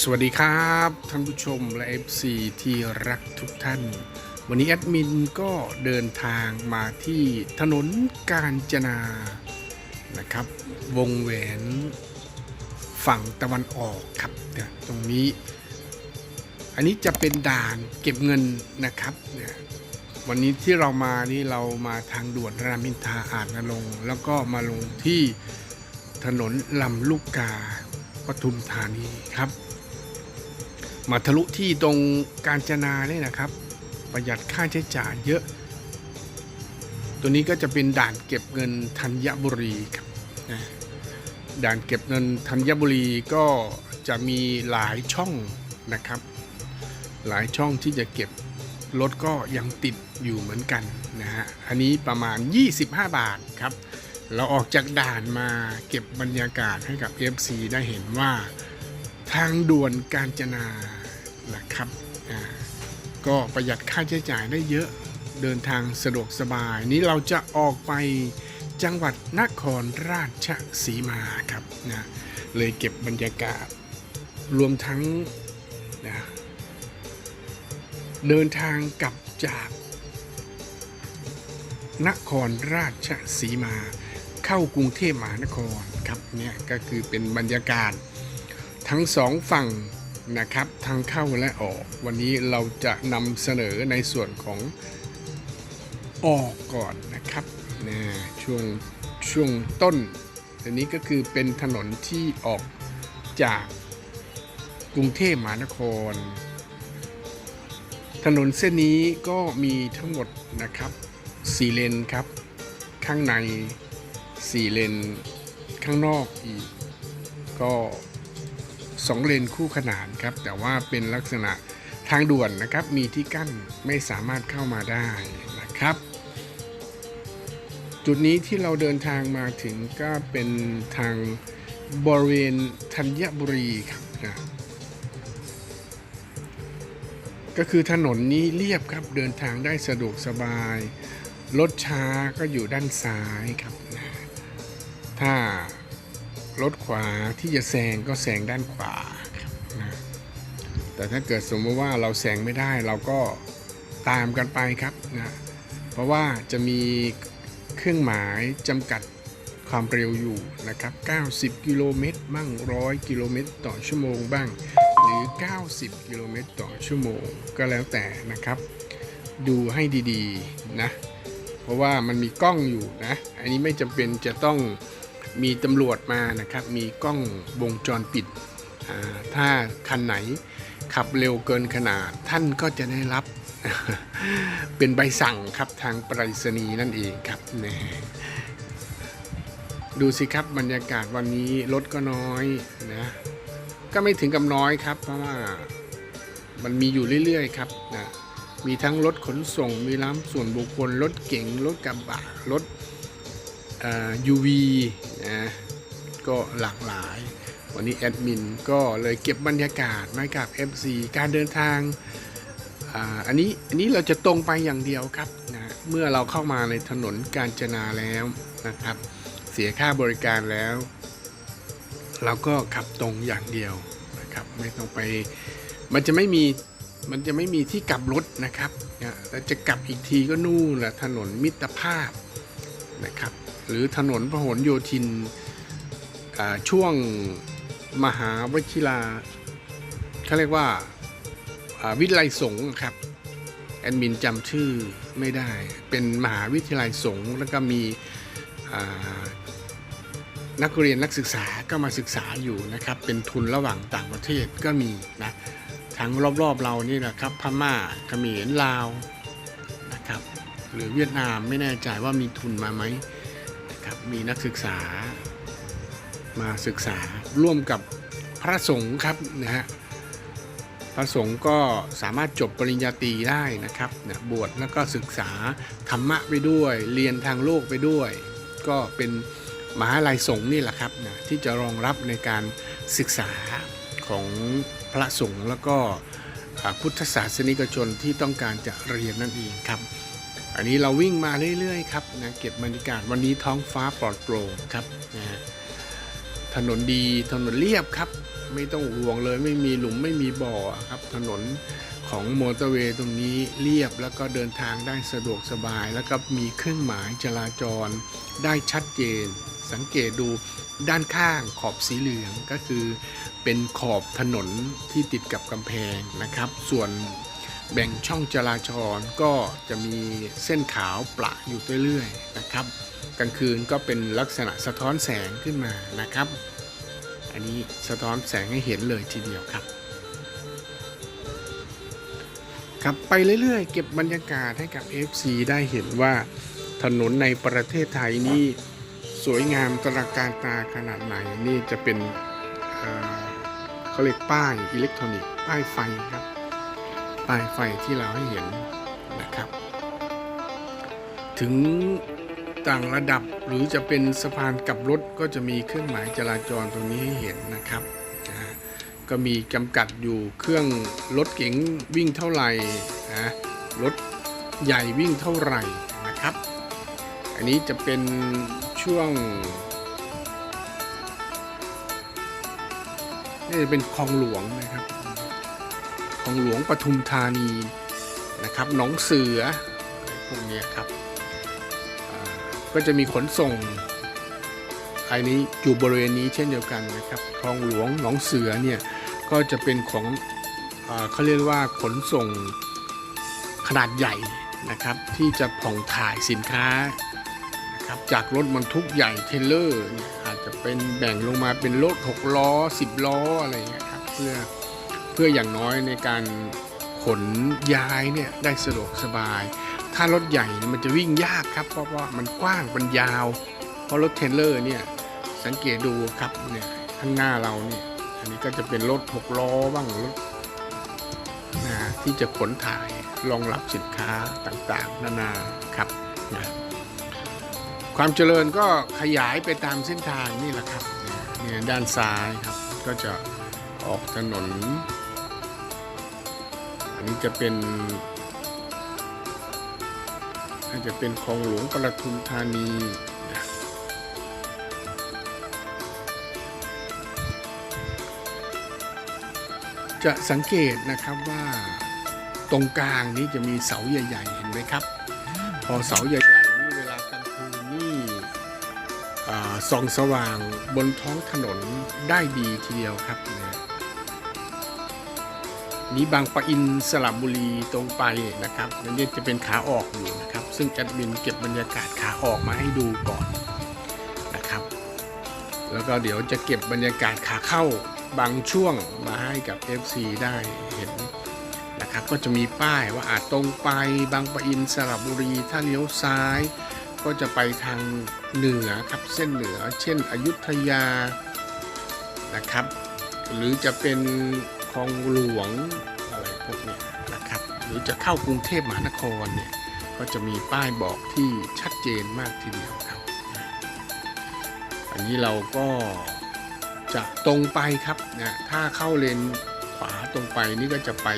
สวัสดีครับท่านผู้ชมและ FC ที่รักทุกท่าน วันนี้แอดมินก็เดินทางมาที่ถนนกาญจนานะครับ วงแหวนฝั่งตะวันออกครับเนี่ยตรงนี้ อันนี้จะเป็นด่านเก็บเงินนะครับเนี่ยวันนี้ที่เรามานี่เรามาทางด่วนรามอินทาอาจนรงแล้วก็มาลงที่ถนนลำลูกกาปทุมธานีครับ มาทะลุที่ตรงการจนาเนี่ยนะครับ ประหยัดค่าใช้จ่ายเยอะ ตัวนี้ก็จะเป็นด่านเก็บเงินธัญบุรีครับด่านเก็บเงินธัญบุรีก็จะมีหลายช่องนะครับ หลายช่องที่จะเก็บรถก็ยังติดอยู่เหมือนกันนะฮะ อันนี้ประมาณ 25 บาทครับ เราออกจากด่านมาเก็บบรรยากาศให้กับ FC ได้เห็นว่าทางด่วนกาญจนา นะครับอ่าก็ประหยัดค่าใช้จ่ายได้เยอะเดินทางสะดวกสบาย นี้เราจะออกไปจังหวัดนครราชสีมาครับนะเลยเก็บบรรยากาศ รวมทั้งนะเดินทางกลับจากนครราชสีมา เข้ากรุงเทพมหานครครับเนี่ยก็คือเป็นบรรยากาศ ทั้งสองฝั่ง นะครับทั้งเข้าและออก วันนี้เราจะนำเสนอในส่วนของออกก่อนนะครับนะช่วงช่วงต้นอันนี้ก็คือเป็นถนนที่ออกจากกรุงเทพมหานคร ถนนเส้นนี้ก็มีทั้งหมดนะครับสี่เลนครับ ข้างในสี่เลน ข้างนอกอีก ก็ สองเลนคู่ขนานครับ แต่ว่าเป็นลักษณะทางด่วนนะครับ มีที่กั้นไม่สามารถเข้ามาได้นะครับ จุดนี้ที่เราเดินทางมาถึงก็เป็นทางบริเวณธัญบุรีครับนะก็คือถนนนี้เรียบครับเดินทางได้สะดวกสบาย รถช้าก็อยู่ด้านซ้ายครับนะถ้า รถขวาที่จะแซงก็แซงด้านขวาครับนะแต่ถ้าเกิดสมมติว่าเราแซงไม่ได้เราก็ตามกันไปครับนะเพราะว่าจะมีเครื่องหมายจำกัดความเร็วอยู่นะครับ 90 กิโลเมตรบ้าง 100 กิโลเมตรต่อชั่วโมงบ้าง หรือ 90 กิโลเมตรต่อชั่วโมงก็แล้วแต่นะครับ ดูให้ดีๆนะ เพราะว่ามันมีกล้องอยู่นะ อันนี้ไม่จำเป็นจะต้อง มีตำรวจมานะครับ มีกล้องวงจรปิด ถ้าคันไหนขับเร็วเกินขนาดท่านก็จะได้รับเป็นใบสั่งครับทางไปรษณีย์นั่นเองครับนะดูสิครับบรรยากาศวันนี้รถก็น้อยนะ ก็ไม่ถึงกับน้อยครับ เพราะว่ามันมีอยู่เรื่อยๆครับนะมีทั้งรถขนส่งมีร้านส่วนบุคคลรถเก๋งรถกระบะรถ UV นะก็หลากหลาย วันนี้แอดมินก็เลยเก็บบรรยากาศมากับ FC การเดินทางอ่าอันนี้อันนี้เราจะตรงไปอย่างเดียวครับนะเมื่อเราเข้ามาในถนนกาญจนาแล้วนะครับ เสียค่าบริการแล้ว เราก็ขับตรงอย่างเดียวนะครับไม่ต้องไปมันจะไม่มีมันจะไม่มีที่กลับรถนะครับนะแล้วจะกลับอีกทีก็นู่นแหละถนนมิตรภาพนะครับ หรือถนนพหลโยธินช่วงมหาวชิราเขาเรียกว่าวิทยาลัยสงฆ์ครับแอดมินจำชื่อไม่ได้ เป็นมหาวิทยาลัยสงฆ์แล้วก็มีนักเรียนนักศึกษาก็มาศึกษาอยู่นะครับ เป็นทุนระหว่างต่างประเทศก็มีนะทั้งรอบๆเรานี่นะครับพม่าเขมรลาวนะครับ หรือเวียดนามไม่แน่ใจว่ามีทุนมาไหม ครับมีนักศึกษา มาศึกษาร่วมกับพระสงฆ์ครับนะฮะพระสงฆ์ก็สามารถจบปริญญาตรีได้นะครับนะบวชแล้วก็ศึกษาธรรมะไปด้วย เรียนทางโลกไปด้วย ก็เป็นมหาลัยสงฆ์นี่แหละครับนะที่จะรองรับในการศึกษาของพระสงฆ์แล้วก็พุทธศาสนิกชนที่ต้องการจะเรียนนั่นเองครับ อันนี้เราวิ่งมาเรื่อยๆครับนะเก็บบรรยากาศวันนี้ท้องฟ้าปลอดโปร่งครับนะฮะถนนดีถนนเรียบครับ ไม่ต้องห่วงเลยไม่มีหลุมไม่มีบ่อครับ ถนนของมอเตอร์เวย์ตรงนี้เรียบแล้วก็เดินทางได้สะดวกสบาย แล้วก็มีเครื่องหมายจราจรได้ชัดเจน สังเกตดูด้านข้างขอบสีเหลืองก็คือเป็นขอบถนนที่ติดกับกำแพงนะครับ ส่วน แบ่งช่องจราจรก็จะมีเส้นขาวประอยู่เรื่อยๆนะครับกลางคืนก็เป็นลักษณะสะท้อนแสงขึ้นมานะครับ อันนี้สะท้อนแสงให้เห็นเลยทีเดียวครับครับไปเรื่อยๆ เก็บบรรยากาศให้กับ FC ได้เห็นว่าถนนในประเทศไทยนี่สวยงามตระการตาขนาดไหนนี่จะเป็นเอ่อเขาเรียกป้ายอิเล็กทรอนิกส์ป้ายไฟครับ ป้ายไฟที่เราให้เห็นนะครับ ถึงต่างระดับหรือจะเป็นสะพานกับรถก็จะมีเครื่องหมายจราจรตรงนี้ให้เห็นนะครับนะก็มีจำกัดอยู่เครื่องรถเก๋งวิ่งเท่าไหร่นะรถใหญ่วิ่งเท่าไหร่นะครับ อันนี้จะเป็นช่วงนี่จะเป็นคลองหลวงนะครับ คลองหลวงปทุมธานีนะครับหนองเสือพวกนี้ครับก็จะมีขนส่งอันนี้อยู่บริเวณนี้เช่นเดียวกันนะครับคลองหลวงหนองเสือเนี่ยก็จะเป็นของอเขาเรียกว่าขนส่งขนาดใหญ่นะครับที่จะผ่องถ่ายสินค้านะครับจากรถบรรทุกใหญ่เทเลอร์อาจจะเป็นแบ่งลงมาเป็นรถ 6 ล้อ 10 ล้ออะไรอย่างเงี้ยครับเพื่อ เพื่ออย่างน้อยในการขนย้ายเนี่ยได้สะดวกสบาย ถ้ารถใหญ่เนี่ยมันจะวิ่งยากครับ เพราะว่ามันกว้างมันยาว เพราะรถเทรลเลอร์เนี่ยสังเกตดูครับเนี่ยข้างหน้าเราเนี่ยอันนี้ก็จะเป็นรถหกล้อบ้างรถนะที่จะขนถ่ายรองรับสินค้าต่างๆ นานาครับนะความเจริญก็ขยายไปตามเส้นทางนี่แหละครับเนี่ยด้านซ้ายครับก็จะ ออกถนน อันนี้จะเป็นน่าจะเป็นคลองหลวงปทุมธานีนะจะสังเกตนะครับว่าตรงกลางนี้จะมีเสาใหญ่ๆ เห็นไหมครับ พอเสาใหญ่ๆนี่เวลากลางคืนนี่ส่องสว่างบนท้องถนนได้ดีทีเดียวครับเนี่ย นี้บางปะอินสระบุรีตรงไปนะครับนั่นจะเป็นขาออกอยู่นะครับ ซึ่งแอดมินเก็บบรรยากาศขาออกมาให้ดูก่อนนะครับ แล้วก็เดี๋ยวจะเก็บบรรยากาศขาเข้าบางช่วงมาให้กับ FC ได้เห็นนะครับ ก็จะมีป้ายว่าอาจตรงไปบางปะอินสระบุรีถ้าเลี้ยวซ้าย ก็จะไปทางเหนือครับเส้นเหนือ เช่นอยุธยานะครับ หรือจะเป็น คลองหลวงอะไรพวกนี้นะครับ หรือจะเข้ากรุงเทพมหานครเนี่ยก็จะมีป้ายบอกที่ชัดเจนมากทีเดียวครับ อันนี้เราก็จะตรงไปครับนะถ้าเข้าเลนขวาตรงไปนี่ก็จะไป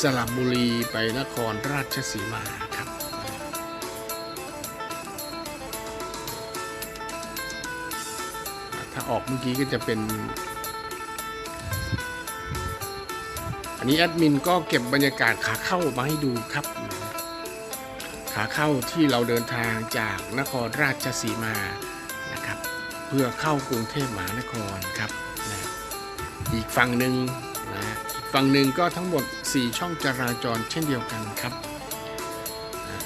สระบุรีไปนครราชสีมาครับ ถ้าออกเมื่อกี้ก็จะเป็น อันนี้แอดมินก็เก็บบรรยากาศขาเข้ามาให้ดูครับ ขาเข้าที่เราเดินทางจากนครราชสีมานะครับ เพื่อเข้ากรุงเทพมหานครครับนะอีกฝั่งหนึ่งนะอีกฝั่งหนึ่งก็ทั้งหมด 4 ช่องจราจรเช่นเดียวกันครับนะ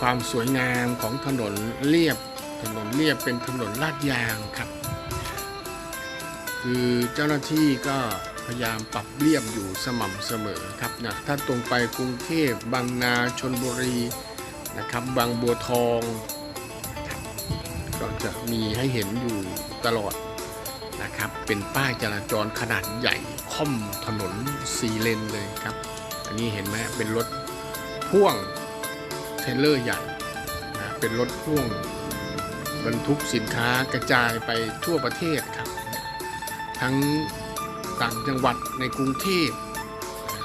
ความสวยงามของถนนเรียบถนนเรียบเป็นถนนลาดยางครับ คือเจ้าหน้าที่ก็ ยายามปรับเรียบอยู่สม่ำเสมอครับนะถ้าตรงไปกรุงเทพบางนาชนบุรีนะครับบางบัวทอง ก็จะมีให้เห็นอยู่ตลอดนะครับเป็นป้ายจราจรขนาดใหญ่ค่อมถนนสีเลนเลยครับ อันนี้เห็นไหมเป็นรถพ่วงเทรลเลอร์ใหญ่นะเป็นรถพ่วงบรรทุกสินค้ากระจายไปทั่วประเทศครับ ทั้ง ต่างจังหวัดในกรุงเทพ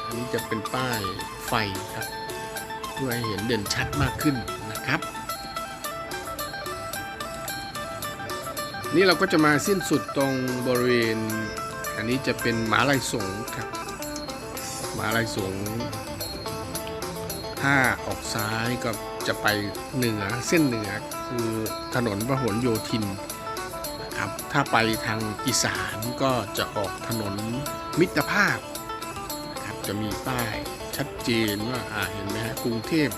อันนี้จะเป็นป้ายไฟครับเพื่อให้เห็นเด่นชัดมากขึ้นนะครับ นี่เราก็จะมาสิ้นสุดตรงบริเวณ อันนี้จะเป็นหมาลายสงฆ์ครับหมาลายสงฆ์ถ้าออกซ้ายก็จะไปเหนือเส้นเหนือคือถนนพหลโยธิน นะครับ ถ้าไปทางอีสานก็จะออกถนนมิตรภาพนะครับจะมีป้ายชัดเจนว่าอ่าเห็นไหมฮะกรุงเทพ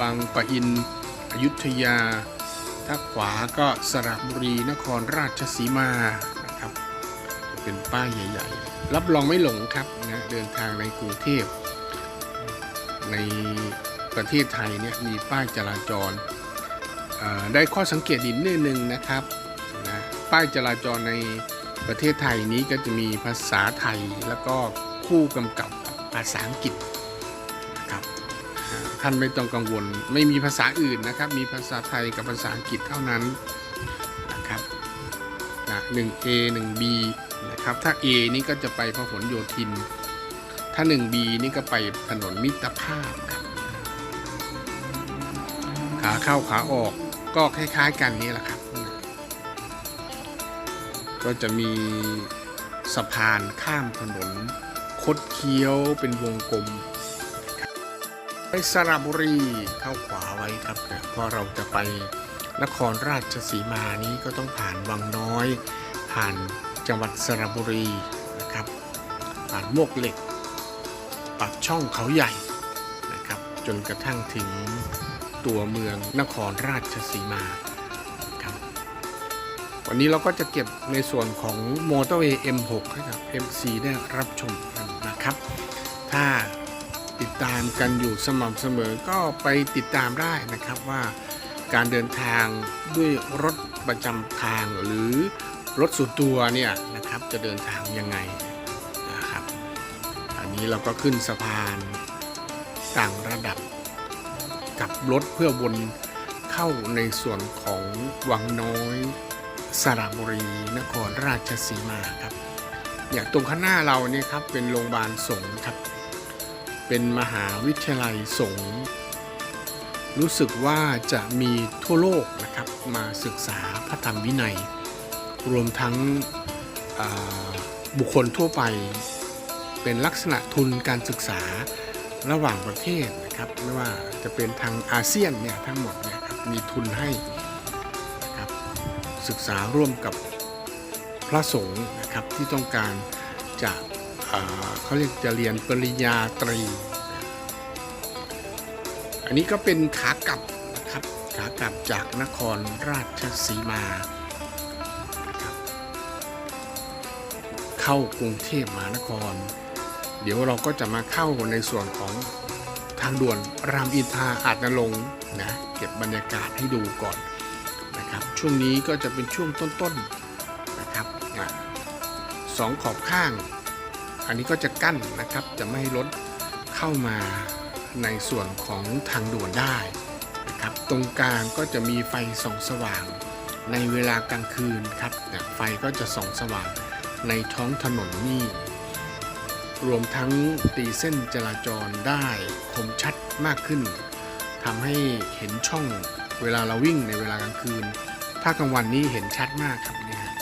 บางปะอินอยุธยา ถ้าขวาก็สระบุรีนครราชสีมานะครับจะเป็นป้ายใหญ่ๆ รับรองไม่หลงครับนะเดินทางในกรุงเทพในประเทศไทยเนี่ยมีป้ายจราจรได้ข้อสังเกตอีกนิดนึงนะครับ ป้ายจราจรในประเทศไทยนี้ก็จะมีภาษาไทยแล้วก็คู่กำกับภาษาอังกฤษนะครับท่านไม่ต้องกังวลไม่มีภาษาอื่นนะครับ มีภาษาไทยกับภาษาอังกฤษเท่านั้นนะครับนะ 1A 1B นะครับถ้า A นี่ก็จะไปพหลโยธิน ถ้า 1B นี่ก็ไปถนนมิตรภาพครับขาเข้าขาออกก็คล้ายๆกันนี่แหละครับ ก็จะมีสะพานข้ามถนน คดเคี้ยวเป็นวงกลมไปสระบุรีเข้าขวาไว้ครับเพราะเราจะไปนครราชสีมานี้ก็ต้องผ่านวังน้อย ผ่านจังหวัดสระบุรีนะครับ ผ่านมวกเหล็กปากช่องเขาใหญ่นะครับ จนกระทั่งถึงตัวเมืองนครราชสีมา วันนี้เราก็จะเก็บในส่วนของมอเตอร์เวย์ M6 ให้กับ MC ได้รับชมกันนะครับ ถ้าติดตามกันอยู่สม่ำเสมอก็ไปติดตามได้นะครับว่าการเดินทางด้วยรถประจำทางหรือรถส่วนตัวเนี่ยนะครับจะเดินทางยังไงนะครับ อันนี้เราก็ขึ้นสะพานต่างระดับกับรถเพื่อวนเข้าในส่วนของวังน้อย สระบุรีนครราชสีมาครับเนี่ยตรงข้างหน้าเราเนี่ยครับเป็นโรงพยาบาลสงฆ์ครับ เป็นมหาวิทยาลัยสงฆ์รู้สึกว่าจะมีทั่วโลกนะครับมาศึกษาพระธรรมวินัย รวมทั้งบุคคลทั่วไปเป็นลักษณะทุนการศึกษาระหว่างประเทศนะครับไม่ว่าจะเป็นทางอาเซียนเนี่ยทั้งหมดเนี่ยครับมีทุนให้ ศึกษาร่วมกับพระสงฆ์นะครับที่ต้องการจะเเขาเรียกจะเรียนปริญญาตรี อันนี้ก็เป็นขากลับนะครับขากลับจากนครราชสีมา เข้ากรุงเทพมหานคร เดี๋ยวเราก็จะมาเข้าในส่วนของทางด่วนรามอินทราอาจนลงนะเก็บบรรยากาศให้ดูก่อน นะครับ ช่วงนี้ก็จะเป็นช่วงต้นๆนะครับสองขอบข้าง อันนี้ก็จะกั้นนะครับ จะไม่ให้รถเข้ามาในส่วนของทางด่วนได้นะครับ ตรงกลางก็จะมีไฟส่องสว่าง ในเวลากลางคืนครับ ไฟก็จะส่องสว่างในท้องถนนนี่รวมทั้งตีเส้นจราจรได้คมชัดมากขึ้นทำให้เห็นช่อง เวลาเราวิ่งในเวลากลางคืน ถ้ากลางวันนี้เห็นชัดมากครับเนี่ยฮะ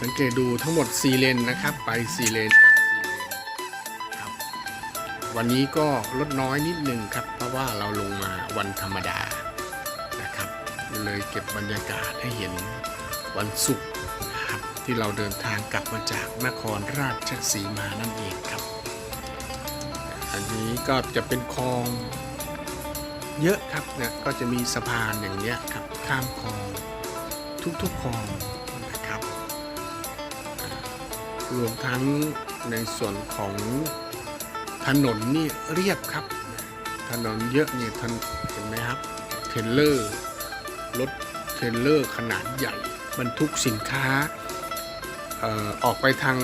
สังเกตดูทั้งหมด 4 เลนนะครับ ไป 4 เลนกับ 4 เลนครับ วันนี้ก็ลดน้อยนิดนึงครับ เพราะว่าเราลงมาวันธรรมดานะครับ เลยเก็บบรรยากาศให้เห็นวันศุกร์ครับที่เราเดินทางกลับมาจากนครราชสีมานั่นเองครับ อันนี้ก็จะเป็นคลอง เยอะครับเนี่ยก็จะมีสะพานอย่างเงี้ยครับข้ามคลองทุกๆคลองนะครับรวมทั้งในส่วนของถนนนี่เรียบครับ ถนนเยอะเนี่ยทนเห็นไหมครับเทรลเลอร์รถเทรลเลอร์ขนาดใหญ่บรรทุกสินค้าออออกไปทาง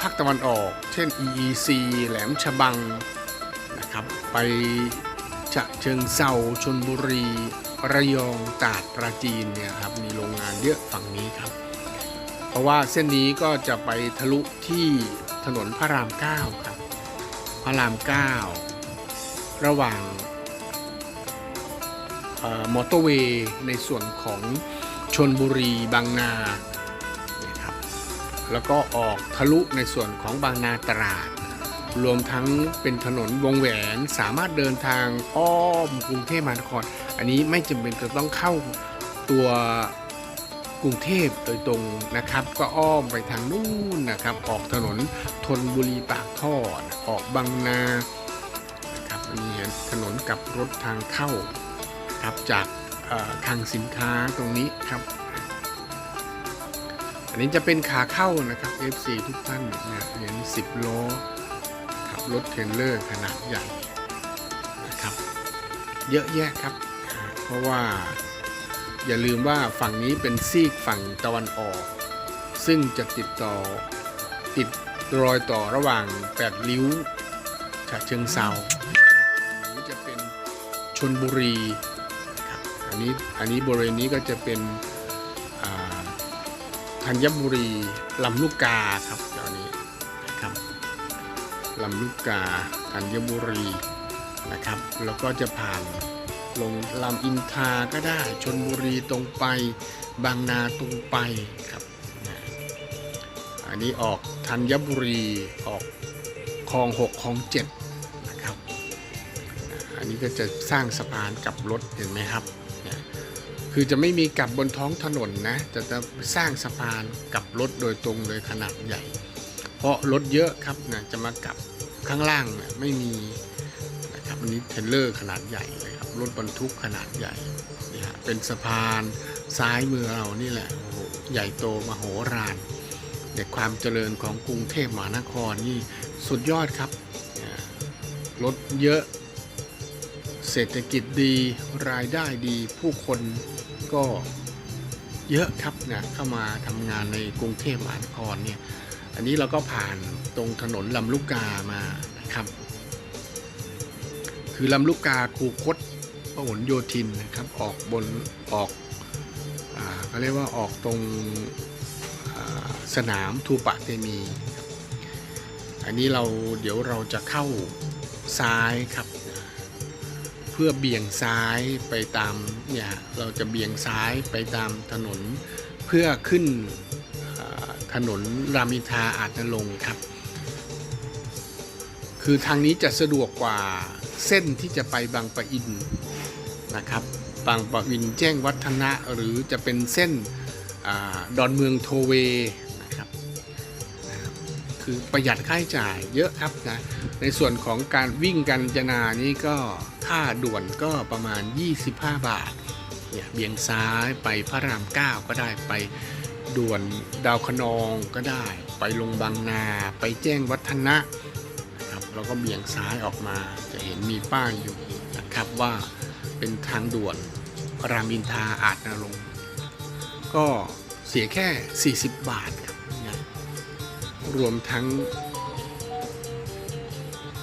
ภาคตะวันออก เช่น EEC แหลมฉบังนะครับไป ฉะเชิงเซาชนบุรี ระยองตราดปราจีนเนี่ยครับมีโรงงานเยอะฝั่งนี้ครับ เพราะว่าเส้นนี้ก็จะไปทะลุที่ถนนพระราม9ครับพระราม 9 ระหว่างออมอเตอร์เวย์ในส่วนของชนบุรีบางนาเนี่ยครับแล้วก็ออกทะลุในส่วนของบางนาตราด รวมทั้งเป็นถนนวงแหวนสามารถเดินทางอ้อมกรุงเทพมหานคร อันนี้ไม่จำเป็นจะต้องเข้าตัวกรุงเทพโดยตรงนะครับ ก็อ้อมไปทางนู่นนะครับ ออกถนนธนบุรีปากท่อออกบางนานะครับอันนี้ถนนกับรถทางเข้าครับจากเอ่อคลังสินค้าตรงนี้ครับ อันนี้จะเป็นขาเข้านะครับ FC ทุกท่านเนี่ยเห็น 10ล้อ รถเทรลเลอร์ขนาดใหญ่นะครับ เยอะแยะครับ เพราะว่าอย่าลืมว่าฝั่งนี้เป็นซีกฝั่งตะวันออก ซึ่งจะติดต่อติดรอยต่อระหว่างแปดริ้วฉะเชิงเซาหรือจะเป็นชนบุรีอันนี้อันนี้บริเวณนี้ก็จะเป็นธัญบุรีลำลูกกาครับเดี๋ยวนี้นะครับ ลำลูกกาธัญบุรีนะครับ แล้วก็จะผ่านลงลำอินทาก็ได้ชนบุรีตรงไป บางนาตรงไปครับอันนี้ออกธัญบุรีออกคลองหกคลองเจ็ดนะครับ อันนี้ก็จะสร้างสะพานกับรถเห็นไหมครับคือจะไม่มีกับบนท้องถนนนะจะจะสร้างสะพานกับรถโดยตรงเลยขนาดใหญ่ เพราะรถเยอะครับนะจะมากับ ข้างล่างเนี่ยไม่มีนะครับอันนี้เทรลเลอร์ขนาดใหญ่เลยครับรถบรรทุกขนาดใหญ่นี่ฮะเป็นสะพานซ้ายมือเรานี่แหละโอ้โหใหญ่โตมโหฬารแต่ความเจริญของกรุงเทพมหานครนี่สุดยอดครับรถเยอะเศรษฐกิจดีรายได้ดีผู้คนก็เยอะครับนะเข้ามาทำงานในกรุงเทพมหานครเนี่ย อันนี้เราก็ผ่านตรงถนนลำลูกกามานะครับ คือลำลูกกาคูคตพหลโยธินนะครับ ออกบนออกอ่าเขาเรียกว่าออกตรงสนามทูปะเตมี อันนี้เราเดี๋ยวเราจะเข้าซ้ายครับ เพื่อเบี่ยงซ้ายไปตามเนี่ยเราจะเบี่ยงซ้ายไปตามถนนเพื่อขึ้น ถนนรามอินทราอาจนรงครับ คือทางนี้จะสะดวกกว่าเส้นที่จะไปบางปะอินนะครับ บางปะอินแจ้งวัฒนะหรือจะเป็นเส้นอดอนเมืองโทเวนะครับคือประหยัดค่าใช้จ่ายเยอะครับนะในส่วนของการวิ่งกันจนานี่ก็ค่าด่วนก็ประมาณ 25 บาทเนี่ยเบี่ยงซ้ายไปพระราม 9 ก็ได้ไป ด่วนดาวคนองก็ได้ ไปลงบางนา ไปแจ้งวัฒนะนะครับแล้วก็เบี่ยงซ้ายออกมาจะเห็นมีป้ายอยู่นะครับว่าเป็นทางด่วนรามอินทาอาจนรงก็เสียแค่ 40 บาทครับนะรวมทั้ง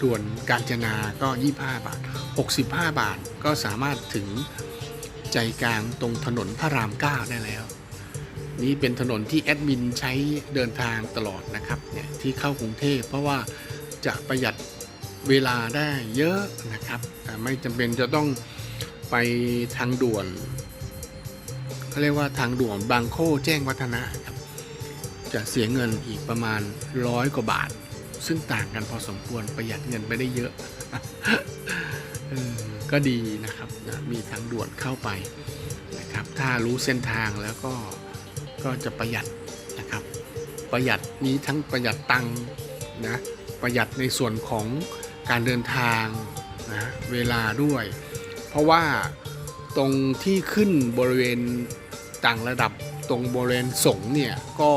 ด่วนกาญจนาก็ 25 บาท 65 บาทก็สามารถถึงใจกลางตรงถนนพระราม 9 ได้แล้ว นี่เป็นถนนที่แอดมินใช้เดินทางตลอดนะครับเนี่ยที่เข้ากรุงเทพเพราะว่าจะประหยัดเวลาได้เยอะนะครับแต่ไม่จำเป็นจะต้องไปทางด่วนเขาเรียกว่าทางด่วนบางโคแจ้งวัฒนะครับ จะเสียเงินอีกประมาณร้อยกว่าบาท ซึ่งต่างกันพอสมควรประหยัดเงินไปได้เยอะก็ดีนะครับนะมีทางด่วนเข้าไปนะครับ ถ้ารู้เส้นทางแล้วก็ ก็จะประหยัดนะครับ ประหยัดนี้ทั้งประหยัดตังค์นะประหยัดในส่วนของการเดินทางนะเวลาด้วย เพราะว่าตรงที่ขึ้นบริเวณต่างระดับตรงบริเวณสงเนี่ยก็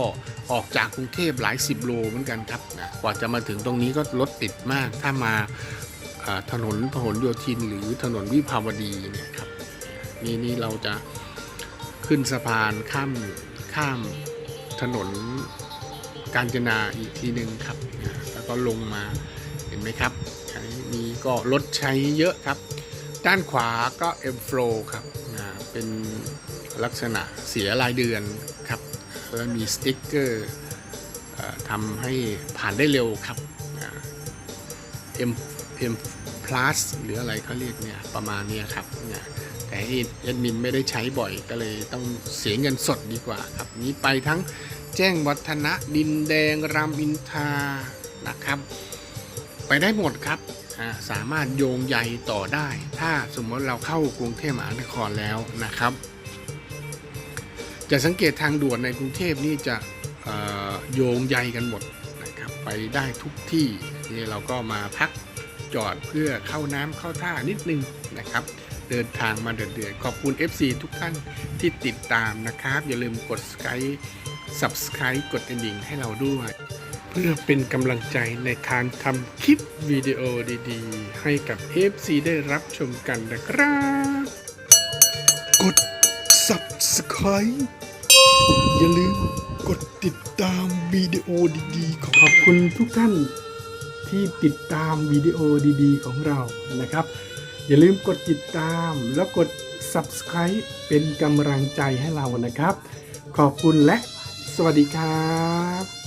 ออกจากกรุงเทพหลายสิบโลเหมือนกันครับนะกว่าจะมาถึงตรงนี้ก็รถติดมาก ถ้ามาอ่าถนนพหลโยธินหรือถนนวิภาวดีเนี่ยครับนี่นี่เราจะขึ้นสะพานข้าม ข้ามถนนกาญจนาอีกทีหนึ่งครับ แล้วก็ลงมาเห็นไหมครับอันนี้มีก็รถใช้เยอะครับ ด้านขวาก็ M Flow ครับเป็นลักษณะเสียรายเดือนครับแล้วมีสติ๊กเกอร์ทำให้ผ่านได้เร็วครับ M M plus หรืออะไรเขาเรียกเนี่ยประมาณนี้ครับเนี่ย แต่แอดมินไม่ได้ใช้บ่อยก็เลยต้องเสียเงินสดดีกว่าครับนี้ไปทั้งแจ้งวัฒนะดินแดงรามอินทรานะครับ ไปได้หมดครับสามารถโยงใยต่อได้ ถ้าสมมติเราเข้ากรุงเทพมหานครแล้วนะครับ จะสังเกตทางด่วนในกรุงเทพนี่จะโยงใยกันหมดนะครับไปได้ทุกที่นี่เราก็มาพักจอดเพื่อเข้าน้ำเข้าท่านิดนึงนะครับ เดินทางมาเดือดๆขอบคุณ FC ทุกท่านที่ติดตามนะครับ อย่าลืมกด Skype Subscribe กดกระดิ่งให้เราด้วย เพื่อเป็นกำลังใจในการทำคลิปวิดีโอดีๆ ให้กับ FC ได้รับชมกันนะครับ กด subscribe อย่าลืมกดติดตามวิดีโอดีๆ ของขอบคุณทุกท่านที่ติดตามวิดีโอดีๆ ของเรานะครับ อย่าลืมกดติดตามแล้วกด subscribe เป็นกำลังใจให้เรานะครับ ขอบคุณและสวัสดีครับ